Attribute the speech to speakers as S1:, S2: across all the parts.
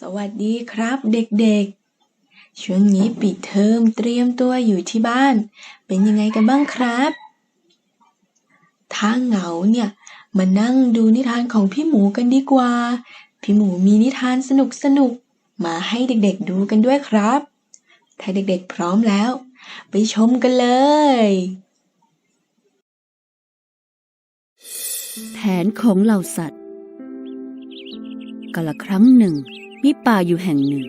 S1: สวัสดีครับเด็กๆ ช่วงนี้ปิดเทอมเตรียมตัวอยู่ที่บ้าน เป็นยังไงกันบ้างครับ ถ้าเหงาเนี่ย มานั่งดูนิทานของพี่หมูกันดีกว่า พี่หมูมีนิทานสนุกๆมาให้เด็กๆดูกันด้วยครับ ถ้าเด็กๆพร้อมแล้ว ไปชมกันเลย
S2: แผนของเหล่าสัตว์ กาละครั้งหนึ่ง มีป่าอยู่แห่งหนึ่ง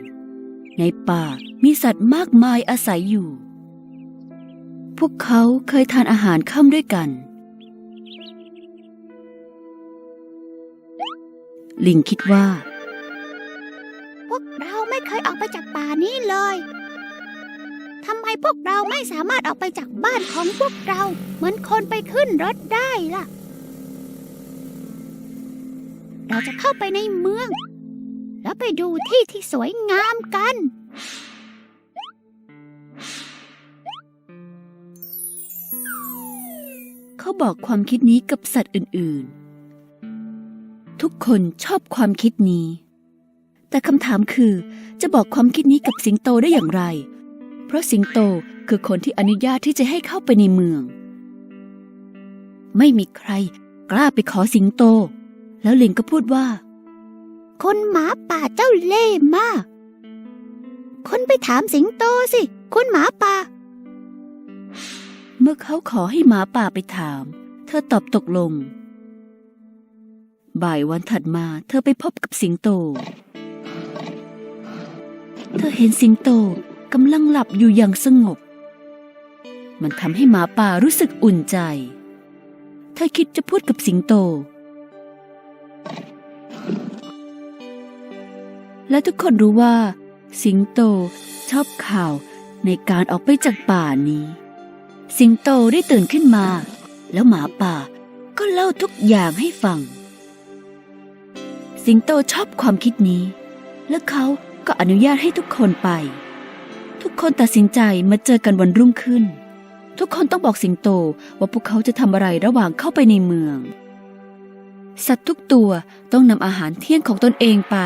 S2: ในป่ามีสัตว์มากมายอาศัยอยู่ พวกเขาเคยทานอาหารค่ำด้วยกัน ลิงคิดว่า
S3: พวกเราไม่เคยออกไปจากป่านี้เลยทำไมพวกเราไม่สามารถออกไปจากบ้านของพวกเรา เหมือนคนไปขึ้นรถได้ล่ะ เราจะเข้าไปในเมือง แล้วไปดูที่ที่สวยงามกัน
S2: เขาบอกความคิดนี้กับสัตว์อื่น ๆ ทุกคนชอบความคิดนี้ แต่คำถามคือจะบอกความคิดนี้กับสิงโตได้อย่างไร เพราะสิงโตคือคนที่อนุญาตที่จะให้เข้าไปในเมือง ไม่มีใครกล้าไปขอสิงโต แล้วลิงก็พูดว่า
S3: คนหมาป่าเจ้าเล่ห์มาก คนไปถามสิงโตสิ คุณหมาป่า
S2: เมื่อเขาขอให้หมาป่าไปถาม เธอตอบตกลง บ่ายวันถัดมาเธอไปพบกับสิงโต เธอเห็นสิงโตกำลังหลับอยู่อย่างสงบ มันทำให้หมาป่ารู้สึกอุ่นใจ เธอคิดจะพูดกับสิงโต และทุกคนรู้ว่า สิงโตชอบข่าวในการออกไปจากป่านี้ สิงโตได้ตื่นขึ้นมา แล้วหมาป่าก็เล่าทุกอย่างให้ฟัง สิงโตชอบความคิดนี้ และเขาก็อนุญาตให้ทุกคนไป ทุกคนตัดสินใจมาเจอกันวันรุ่งขึ้น ทุกคนต้องบอกสิงโตว่าพวกเขาจะทำอะไรระหว่างเข้าไปในเมือง สัตว์ทุกตัวต้องนำอาหารเที่ยงของตนเองไป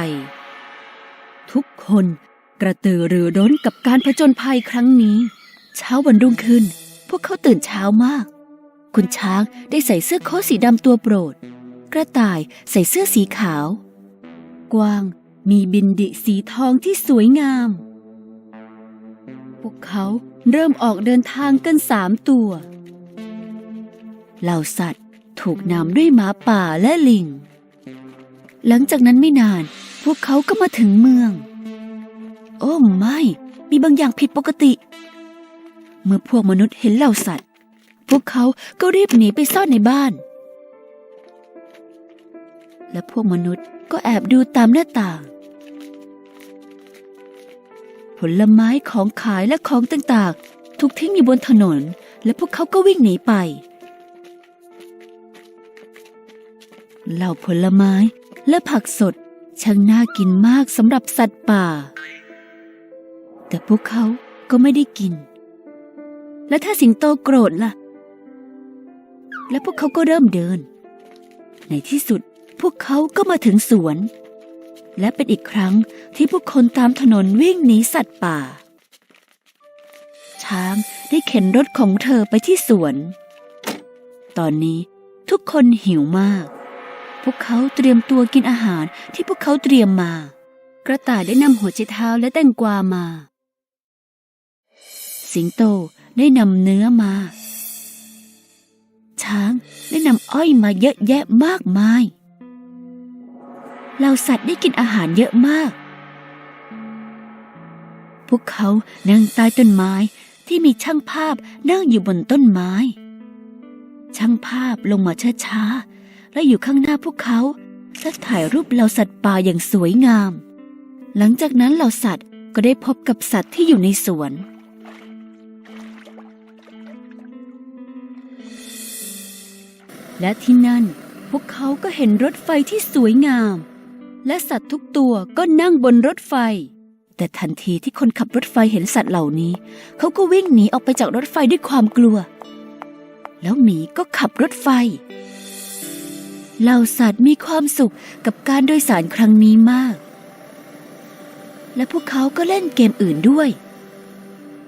S2: ทุกคนกระตือรือร้นกับการผจญภัยครั้งนี้ เช้าวันรุ่งขึ้น พวกเขาตื่นเช้ามาก คุณช้างได้ใส่เสื้อโค้ทสีดำตัวโปรด กระต่ายใส่เสื้อสีขาว กวางมีบินดิสีทองที่สวยงาม พวกเขาเริ่มออกเดินทางกันสามตัว เหล่าสัตว์ถูกนำด้วยหมาป่าและลิง หลังจากนั้นไม่นาน วกเขาก็มาถึงเมือง โอ้ไม่ มีบางอย่างผิดปกติ เมื่อพวกมนุษย์เห็นเหล่าสัตว์ พวกเขาก็รีบหนีไปซ่อนในบ้าน และพวกมนุษย์ก็แอบดูตามหน้าต่าง ผลไม้ของขายและของต่างๆ ถูกทิ้งอยู่บนถนน และพวกเขาก็วิ่งหนีไป เหล่าผลไม้และผักสด ช่างน่ากินมากสำหรับสัตว์ป่า แต่พวกเขาก็ไม่ได้กิน และถ้าสิงโตโกรธล่ะ และพวกเขาก็เริ่มเดิน ในที่สุดพวกเขาก็มาถึงสวน และเป็นอีกครั้งที่ผู้คนตามถนนวิ่งหนีสัตว์ป่า ช้างได้เข็นรถของเธอไปที่สวน ตอนนี้ทุกคนหิวมาก วกเขาเตรียมตัวกินอาหารที่พวกเขาเตรียมมา กระต่ายได้นำหัวไชเท้าและแตงกวามา สิงโตได้นำเนื้อมา ช้างได้นำอ้อยมาเยอะแยะมากมายเหล่าสัตว์ได้กินอาหารเยอะมาก พวกเขานั่งใต้ต้นไม้ที่มีช่างภาพนั่งอยู่บนต้นไม้ ช่างภาพลงมาช้าๆ และอยู่ข้างหน้าพวกเขาและถ่ายรูปเหล่าสัตว์ป่าอย่างสวยงาม หลังจากนั้นเหล่าสัตว์ก็ได้พบกับสัตว์ที่อยู่ในสวน และที่นั่นพวกเขาก็เห็นรถไฟที่สวยงาม และสัตว์ทุกตัวก็นั่งบนรถไฟ แต่ทันทีที่คนขับรถไฟเห็นสัตว์เหล่านี้ เขาก็วิ่งหนีออกไปจากรถไฟด้วยความกลัว แล้วหมีก็ขับรถไฟ เหล่าสัตว์มีความสุขกับการโดยสารครั้งนี้มาก และพวกเขาก็เล่นเกมอื่นด้วย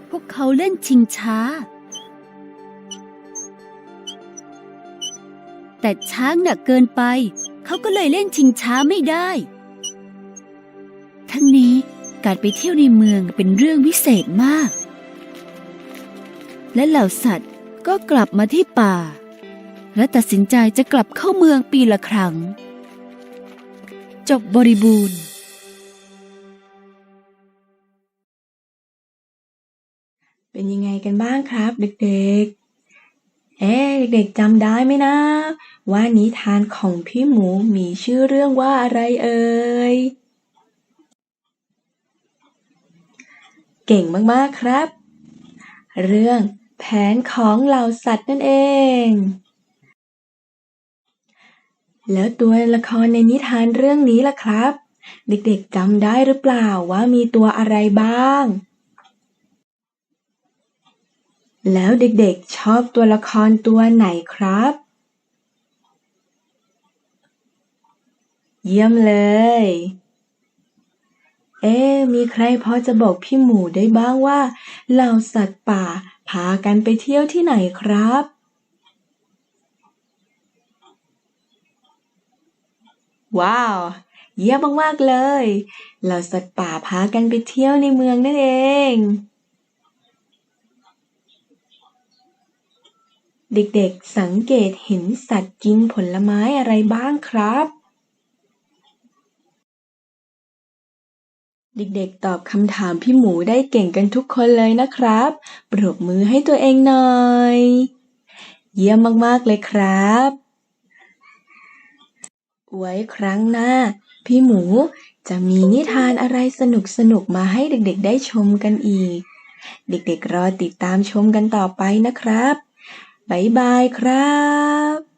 S2: พวกเขาเล่นชิงช้า แต่ช้างหนักเกินไป เขาก็เลยเล่นชิงช้าไม่ได้ ทั้งนี้การไปเที่ยวในเมืองเป็นเรื่องวิเศษมาก และเหล่าสัตว์ก็กลับมาที่ป่า และตัดสินใจจะกลับเข้าเมืองปีละครั้ง จบบริบูรณ์
S1: เป็นยังไงกันบ้างครับเด็กๆ เอ๊ะเด็กๆจำได้ไหมนะ ว่านิทานของพี่หมูมีชื่อเรื่องว่าอะไรเอ่ย เก่งมากๆครับ เรื่องแผนของเหล่าสัตว์นั่นเอง แล้วตัวละครในนิทานเรื่องนี้ล่ะครับ เด็กๆจำได้หรือเปล่าว่ามีตัวอะไรบ้าง แล้วเด็กๆชอบตัวละครตัวไหนครับ เยี่ยมเลย เอ๊มีใครพอจะบอกพี่หมูได้บ้างว่าเหล่าสัตว์ป่าพากันไปเที่ยวที่ไหนครับ ว้าว เยี่ยมมากๆเลยเหล่าสัตว์ป่าพากันไปเที่ยวในเมืองนั่นเอง เด็กๆสังเกตเห็นสัตว์กินผลไม้อะไรบ้างครับ เด็กๆตอบคำถามพี่หมูได้เก่งกันทุกคนเลยนะครับ ปรบมือให้ตัวเองหน่อย เยี่ยมมากๆเลยครับ ไว้ครั้งหน้า พี่หมูจะมีนิทานอะไรสนุกๆมาให้เด็กๆได้ชมกันอีก เด็กๆรอติดตามชมกันต่อไปนะครับ บ๊ายบายครับ